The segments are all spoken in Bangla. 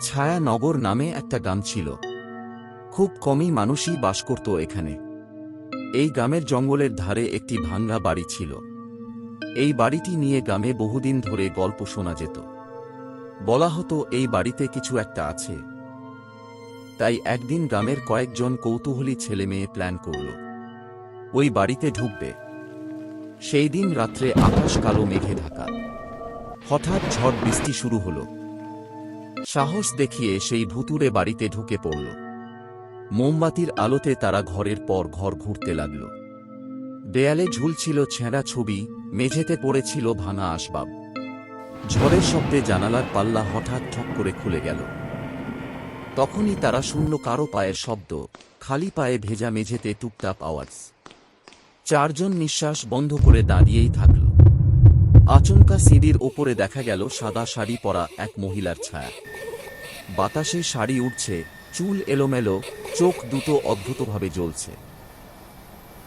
ছায়ানগর নামে একটা গ্রাম ছিল। খুব কমই মানুষই বাস করত এখানে। এই গ্রামের জঙ্গলের ধারে একটি ভাঙ্গা বাড়ি ছিল। এই বাড়িটি নিয়ে গ্রামে বহুদিন ধরে গল্প শোনা যেত। বলা হতো, এই বাড়িতে কিছু একটা আছে। তাই একদিন গ্রামের কয়েকজন কৌতূহলী ছেলে মেয়ে প্ল্যান করল, ওই বাড়িতে ঢুকবে। সেই দিন রাত্রে আকাশ কালো মেঘে ঢাকা। হঠাৎ ঝড় বৃষ্টি শুরু হলো। সাহস দেখিয়ে সেই ভুতুরে বাড়িতে ঢুকে পড়ল। মোমবাতির আলোতে তারা ঘরের পর ঘর ঘুরতে লাগল। দেয়ালে ঝুলছিল ছেঁড়া ছবি, মেঝেতে পড়েছিল ভাঙা আসবাব। ঝড়ের শব্দে জানালার পাল্লা হঠাৎ ঠক করে খুলে গেল। তখনই তারা শুনল কারও পায়ের শব্দ, খালি পায়ে ভেজা মেঝেতে টুকটাপ আওয়াজ। চারজন নিঃশ্বাস বন্ধ করে দাঁড়িয়েই থাকল। আচমকা সিঁড়ির ওপরে দেখা গেল সাদা শাড়ি পরা এক মহিলার ছায়া। বাতাসে শাড়ি উঠছে চুল এলোমেলো, চোখ দুটো অদ্ভুতভাবে জ্বলছে।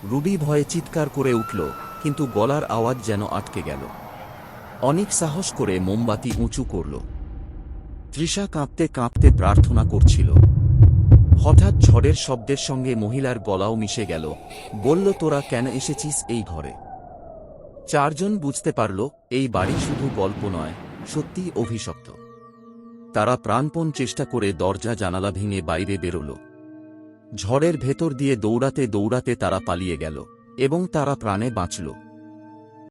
রুবি ভয়ে চিৎকার করে উঠল, কিন্তু গলার আওয়াজ যেন আটকে গেল। অনেক সাহস করে মোমবাতি উঁচু করল। তৃষা কাঁপতে কাঁপতে প্রার্থনা করছিল। হঠাৎ ঝড়ের শব্দের সঙ্গে মহিলার গলাও মিশে গেল। বলল, তোরা কেন এসেছিস এই ঘরে? চারজন বুঝতে পারল, এই বাড়ি শুধু গল্প নয় সত্যি অভিশপ্ত। তারা প্রাণপণ চেষ্টা করে দরজা জানালা ভেঙে বাইরে বেরোল। ঝড়ের ভেতর দিয়ে দৌড়াতে দৌড়াতে তারা পালিয়ে গেল, এবং তারা প্রাণে বাঁচল।